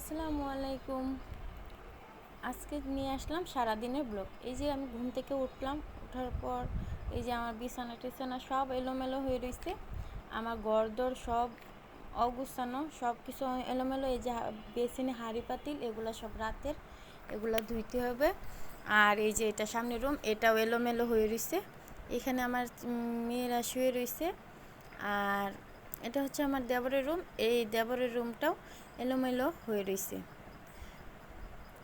আসসালামু আলাইকুম। আজকে নিয়ে আসলাম সারাদিনের ব্লগ। এই যে আমি ঘুম থেকে উঠলাম ওঠার পর এই যে আমার বিছানা টিছানা সব এলোমেলো হয়ে রয়েছে আমার গরদর সব অগুছানো, সব কিছু এলোমেলো। এই যে বেসিনে হাঁড়ি পাতিল, এগুলো সব রাতের, এগুলো ধুইতে হবে। আর এই যে এটা সামনে রুম, এটাও এলোমেলো হয়ে রয়েছে এখানে আমার মেয়েরা শুয়ে রয়েছে আর এটা হচ্ছে আমার দেবরের রুম। এই দেবরের রুমটাও এলোমেলো হয়ে রয়েছে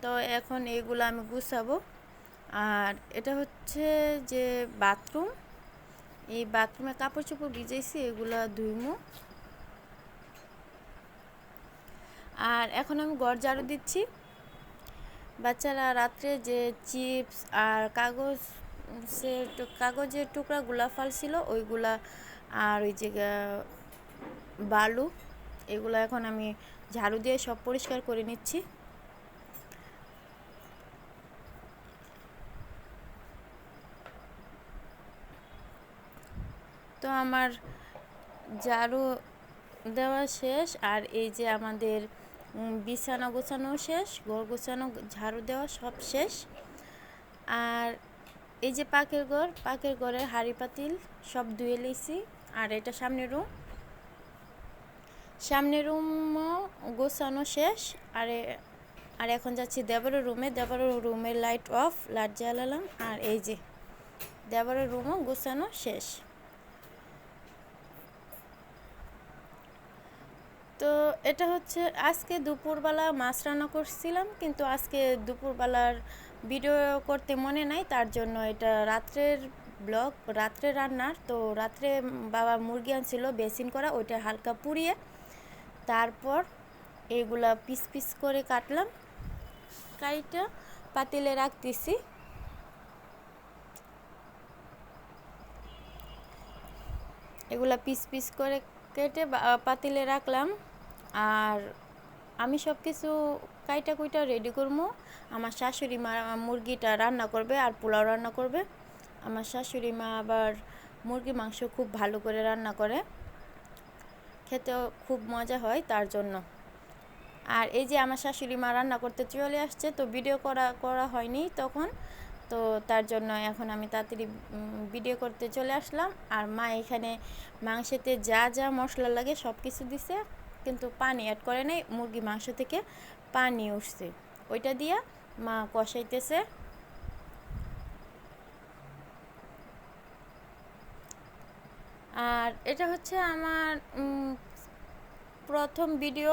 তো এখন এইগুলো আমি গুছাবো। আর এটা হচ্ছে যে বাথরুম। এই বাথরুমে কাপড় চোপড় ভিজেছি এগুলো ধুইমু। আর এখন আমি ঘর ঝাড়ু দিচ্ছি। বাচ্চারা রাত্রে যে চিপস আর কাগজ, সে কাগজের টুকরা টুকরাগুলা ফালছিল, ওইগুলা আর ওই যে বালু, এগুলো এখন আমি ঝাড়ু দিয়ে সব পরিষ্কার করে নিচ্ছি। তো আমার ঝাড়ু দেওয়া শেষ, আর এই যে আমাদের বিছানা গোছানো শেষ, ঘর গোছানো, ঝাড়ু দেওয়া সব শেষ। আর এই যে পাকের ঘর, পাকের ঘরের হাড়ি পাতিল সব ধুয়ে লিছি, আর এটা সামনে রুম সামনের রুমও গোছানো শেষ, আর আর এখন যাচ্ছি দেবরের রুমে। দেবরের রুমের লাইট অফ লাইট জ্বালালাম, আর এই যে, দেবরের রুমও গোছানো শেষ। তো এটা হচ্ছে, আজকে দুপুরবেলা মাছ রান্না করছিলাম, কিন্তু আজকে দুপুরবেলার ভিডিও করতে মনে নাই, তার জন্য এটা রাত্রের ব্লগ রাত্রে রান্নার। তো রাত্রে বাবা মুরগি আনছিল বেসিন করা, ওইটা হালকা পুড়িয়ে তারপর এগুলা পিস পিস করে কাটলাম। কাইটা পাতিলে রাখতেছি। এগুলা পিস পিস করে কেটে পাতিলে রাখলাম। আর আমি সব কিছু কাইটা কুইটা রেডি করব আমার শাশুড়ি মা মুরগিটা রান্না করবে আর পোলাও রান্না করবে। আমার শাশুড়ি মা আবার মুরগি মাংস খুব ভালো করে রান্না করে। খেতেও খুব মজা হয় তার জন্য। আর এই যে আমার শাশুড়ি মা রান্না করতে চলে আসছে, তো ভিডিও করা করা হয়নি তখন। তো তার জন্য এখন আমি তাড়াতাড়ি ভিডিও করতে চলে আসলাম। আর মা এখানে মাংসেতে যা যা মশলা লাগে সব কিছু দিছে, কিন্তু পানি অ্যাড করে নাই। মুরগি মাংস থেকে পানি উঠছে। ওইটা দিয়া মা কষাইতেছে। আর এটা হচ্ছে আমার প্রথম ভিডিও।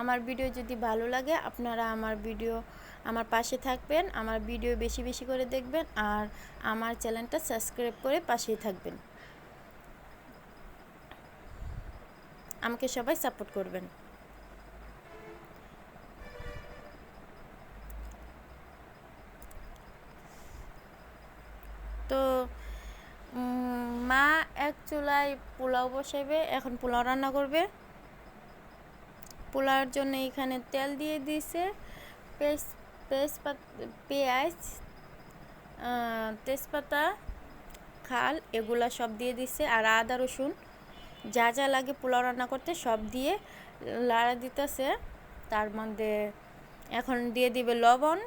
আমার ভিডিও যদি ভালো লাগে, আপনারা আমার ভিডিও আমার পাশে থাকবেন, আমার ভিডিও বেশি বেশি করে দেখবেন, আর আমার চ্যানেলটা সাবস্ক্রাইব করে পাশেই থাকবেন। আমাকে সবাই সাপোর্ট করবেন তো মা এক চুলায় পোলাও বসাবে এখন পোলাও রান্না করবে। পোলাওর জন্য এখানে তেল দিয়ে দিয়েছে পেঁয়াজ তেজপাতা, খাল, এগুলা সব দিয়ে দিছে আর আদা, রসুন। যা যা লাগে পোলাও রান্না করতে সব দিয়ে লাড়া দিতেছে। তার মধ্যে এখন দিয়ে দিবে লবণ।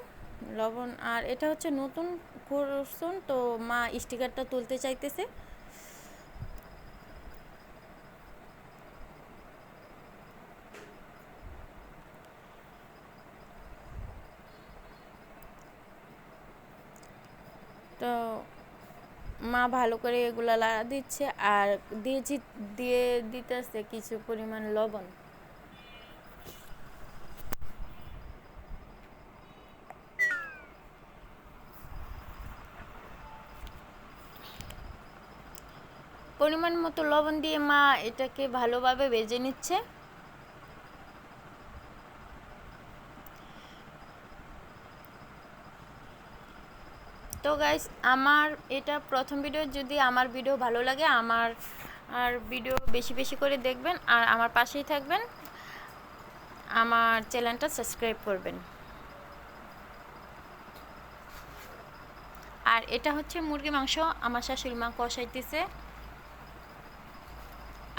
লবণ, আর এটা হচ্ছে নতুন করছুন তো মা স্টিকারটা তুলতে চাইতেছে তো মা ভালো করে এগুলা লাড়া দিচ্ছে আর দিয়েছি দিয়ে দিতেছে কিছু পরিমাণ লবণ। পরিমাণ মতো লবণ দিয়ে মা এটাকে ভালোভাবে বেজে নিচ্ছে। তো গাইস আমার এটা প্রথম ভিডিও যদি আমার ভিডিও ভালো লাগে, আমার, আর ভিডিও বেশি বেশি করে দেখবেন, আর আমার পাশেই থাকবেন, আমার চ্যানেলটা সাবস্ক্রাইব করবেন। আর এটা হচ্ছে মুরগি মাংস, আমার শাশুড়ি মা কষাইতেছে।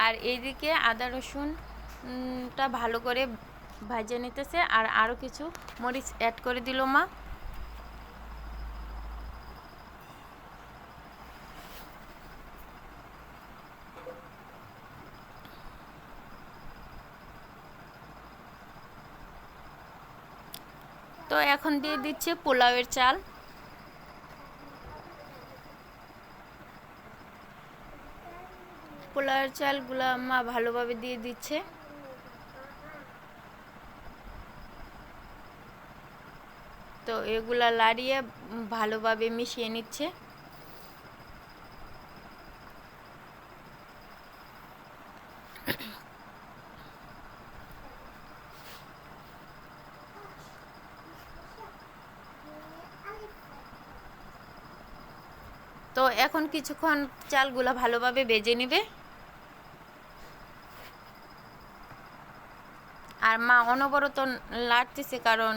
আর এইদিকে আদা রসুনটা ভালো করে ভাজে নিতেছে, আর আরও কিছু মরিচ অ্যাড করে দিল মা। তো এখন দিয়ে দিচ্ছে পোলাওয়ের চাল। পোলাওয়ের চালগুলো মা ভালোভাবে দিয়ে দিচ্ছে। তো এগুলা লাড়িয়ে ভালোভাবে মিশিয়ে নিচ্ছে। তো এখন কিছুক্ষণ চালগুলো ভালোভাবে বেজে নিবে। আর মা অনবরত লাটতেছে কারণ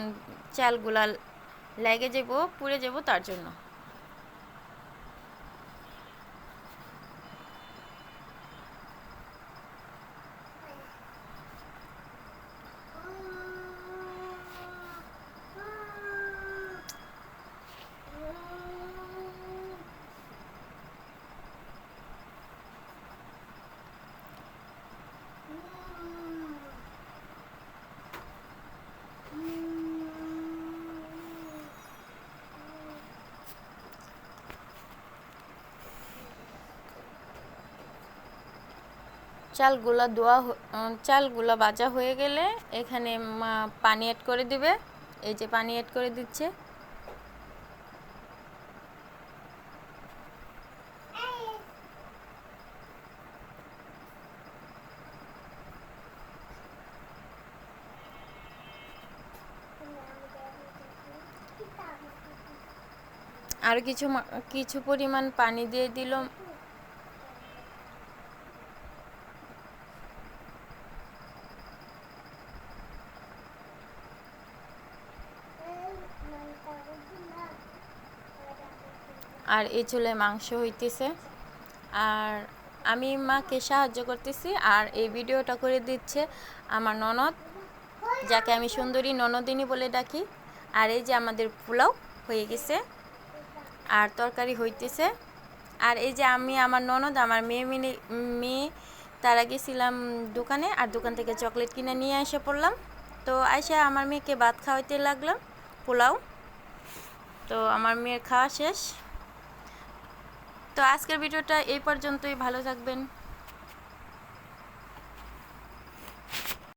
চালগুলা লেগে যাব, পুড়ে যাব তার জন্য। চালগুলা দোয়া চালগুলা ভাজা হয়ে গেলে এখানে পানি অ্যাড করে দিবে। এই যে পানি অ্যাড করে দিচ্ছে। আর কিছু কিছু পরিমাণ পানি দিয়ে দিল। আর এই চুলে মাংস হইতেছে। আর আমি মাকে সাহায্য করতেছি আর এই ভিডিওটা করে দিচ্ছে আমার ননদ, যাকে আমি সুন্দরী ননদিনী বলে ডাকি। আর এই যে আমাদের পোলাও হয়ে গেছে আর তরকারি হইতেছে। আর এই যে আমি, আমার ননদ, আমার মেয়ে মিলে, মেয়ে, তারা গেছিলাম দোকানে আর দোকান থেকে চকলেট কিনে নিয়ে এসে পড়লাম। তো আইসা আমার মেয়েকে ভাত খাওয়াইতে লাগলাম পোলাও। তো আমার মেয়ের খাওয়া শেষ। তো আজকের ভিডিওটা এই পর্যন্তই ভালো থাকবেন।